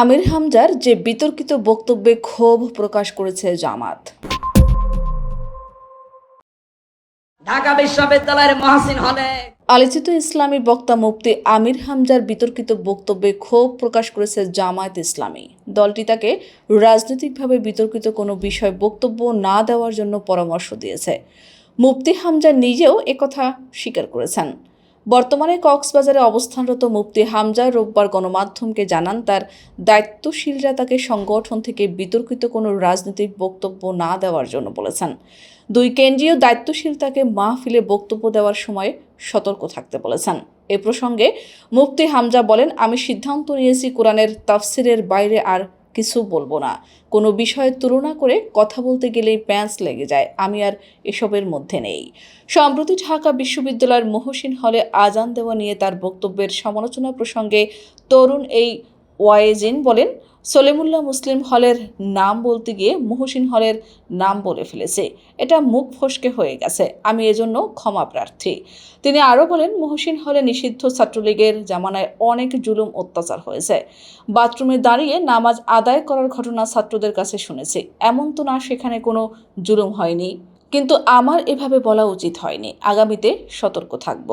আমির হামজার যে বিতর্কিত বক্তব্যে ক্ষোভ প্রকাশ করেছে জামাত। ঢাকা বিশ্ববিদ্যালয়ের মহাসিন হলে আলোচিত ইসলামী বক্তা মুফতি আমির হামজার বিতর্কিত বক্তব্যে ক্ষোভ প্রকাশ করেছে জামায়াত ইসলামী। দলটি তাকে রাজনৈতিকভাবে বিতর্কিত কোনো বিষয় বক্তব্য না দেওয়ার জন্য পরামর্শ দিয়েছে। মুফতি হামজা নিজেও একথা স্বীকার করেছেন। বর্তমানে কক্সবাজারে অবস্থানরত মুফতি হামজা রোববার গণমাধ্যমকে জানান, তার দায়িত্বশীলরা তাকে সংগঠন থেকে বিতর্কিত কোনো রাজনৈতিক বক্তব্য না দেওয়ার জন্য বলেছেন। দুই কেন্দ্রীয় দায়িত্বশীল তাকে মাহফিলে বক্তব্য দেওয়ার সময় সতর্ক থাকতে বলেছেন। এ প্রসঙ্গে মুফতি হামজা বলেন, আমি সিদ্ধান্ত নিয়েছি কোরআনের তাফসিরের বাইরে আর কিছু বলব না। কোনো বিষয়ের তুলনা করে কথা বলতে গেলেই প্যাঁচ লেগে যায়। আমি আর এসবের মধ্যে নেই। সম্প্রতি ঢাকা বিশ্ববিদ্যালয়ের মহসিন হলে আজান দেওয়া নিয়ে তার বক্তব্যের সমালোচনা প্রসঙ্গে তরুণ এই ওয়াইজিন বলেন সলিমুল্লাহ মুসলিম হলের নাম বলতে গিয়ে মহসিন হলের নাম বলে ফেলেছে। এটা মুখ ফসকে হয়ে গেছে। আমি এজন্য ক্ষমা প্রার্থী। তিনি আরও বলেন, মহসিন হলে নিষিদ্ধ ছাত্রলীগের জামানায় অনেক জুলুম অত্যাচার হয়েছে। বাথরুমে দাঁড়িয়ে নামাজ আদায় করার ঘটনা ছাত্রদের কাছে শুনেছি। এমন তো না সেখানে কোনো জুলুম হয়নি। কিন্তু আমার এভাবে বলা উচিত হয়নি। আগামীতে সতর্ক থাকব।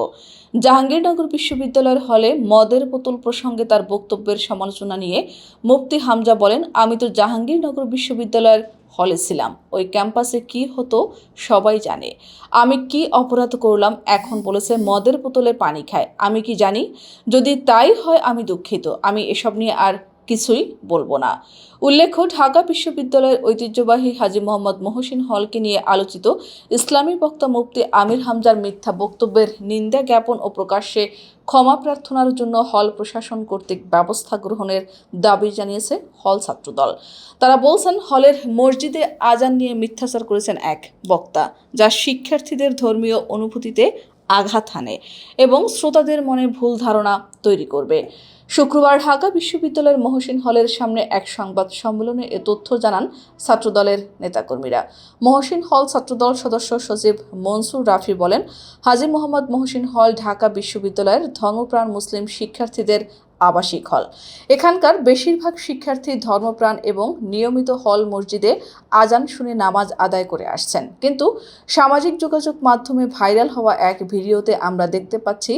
জাহাঙ্গীরনগর বিশ্ববিদ্যালয়ের হলে মদের বোতল প্রসঙ্গে তার বক্তব্যের সমালোচনা নিয়ে মুফতি হামজা বলেন, আমি তো জাহাঙ্গীরনগর বিশ্ববিদ্যালয়ের হলে ছিলাম। ওই ক্যাম্পাসে কি হতো সবাই জানে। আমি কি অপরাধ করলাম এখন বলেছে, মদের বোতলে পানি খায়। আমি কি জানি? যদি তাই হয় আমি দুঃখিত। আমি এসব নিয়ে আর কিছুই বলব না। উল্লেখ্য, ঢাকা বিশ্ববিদ্যালয়ের ঐতিহ্যবাহী হাজী মোহাম্মদ মহসিন হলকে নিয়ে আলোচিত ইসলামী বক্তা মুফতি আমির হামজার মিথ্যা বক্তব্যের নিন্দা জ্ঞাপন ও প্রকাশ্যে ক্ষমা প্রার্থনার জন্য হল প্রশাসন কর্তৃক ব্যবস্থা গ্রহণের দাবি জানিয়েছে হল ছাত্রদল। তারা বলছেন, হলের মসজিদে আজান নিয়ে মিথ্যাচার করেছেন এক বক্তা, যা শিক্ষার্থীদের ধর্মীয় অনুভূতিতে আঘাত হানে এবং শ্রোতাদের মনে ভুল ধারণা তৈরি করবে। শুক্রবার ঢাকা বিশ্ববিদ্যালয়ের মহসিন হলের সামনে এক সংবাদ সম্মেলনে এ তথ্য জানান ছাত্রদলের নেতাকর্মীরা। মহসিন হল ছাত্রদল সদস্য সচিব মনসুর রাফি বলেন, হাজি মোহাম্মদ মহসিন হল ঢাকা বিশ্ববিদ্যালয়ের ধর্মপ্রাণ মুসলিম শিক্ষার্থীদের আবাসিক হল। এখানকার বেশিরভাগ শিক্ষার্থী ধর্মপ্রাণ এবং নিয়মিত হল মসজিদে আজান শুনে নামাজ আদায় করে আসছেন। কিন্তু সামাজিক যোগাযোগ মাধ্যমে ভাইরাল হওয়া এক ভিডিওতে আমরা দেখতে পাচ্ছি,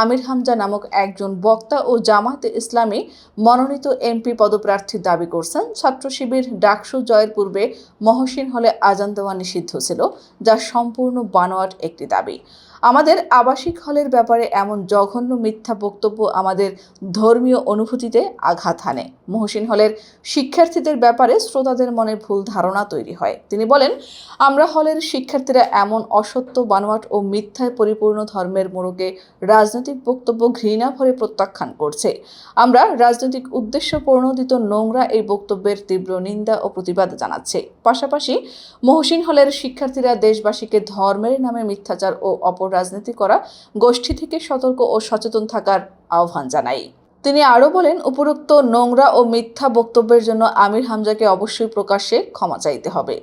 আমির হামজা নামক একজন বক্তা ও জামাতে ইসলামী মনোনীত এমপি পদপ্রার্থীর দাবি করছেন, ছাত্র শিবির ডাকসু জয়ের পূর্বে মহসিন হলে আজান দেওয়া নিষিদ্ধ ছিল, যা সম্পূর্ণ বানোয়াট একটি দাবি। আমাদের আবাসিক হলের ব্যাপারে এমন জঘন্য মিথ্যা বক্তব্য আমাদের ধর্মীয় অনুভূতিতে আঘাত হানে। মহসিন হলের শিক্ষার্থীদের ব্যাপারে শ্রোতাদের মনে ভুল ধারণা তৈরি হয়। তিনি বলেন, আমরা হলের শিক্ষার্থীরা এমন অসত্য, বানোয়াট ও মিথ্যায় পরিপূর্ণ ধর্মের মোড়কে রাজনৈতিক বক্তব্য ঘৃণা ভরে প্রত্যাখ্যান করছে। আমরা রাজনৈতিক উদ্দেশ্য প্রণোদিত নোংরা এই বক্তব্যের তীব্র নিন্দা ও প্রতিবাদ জানাচ্ছে। পাশাপাশি মহসিন হলের শিক্ষার্থীরা দেশবাসীকে ধর্মের নামে মিথ্যাচার ও অপর রাজনীতি করা, গোষ্ঠী থেকে সতর্ক ও সচেতন থাকার আহ্বান জানাই। তিনি আরও বলেন, উপরোক্ত নোংরা ও মিথ্যা বক্তব্যের জন্য আমির হামজাকে অবশ্যই প্রকাশ্যে ক্ষমা চাইতে হবে।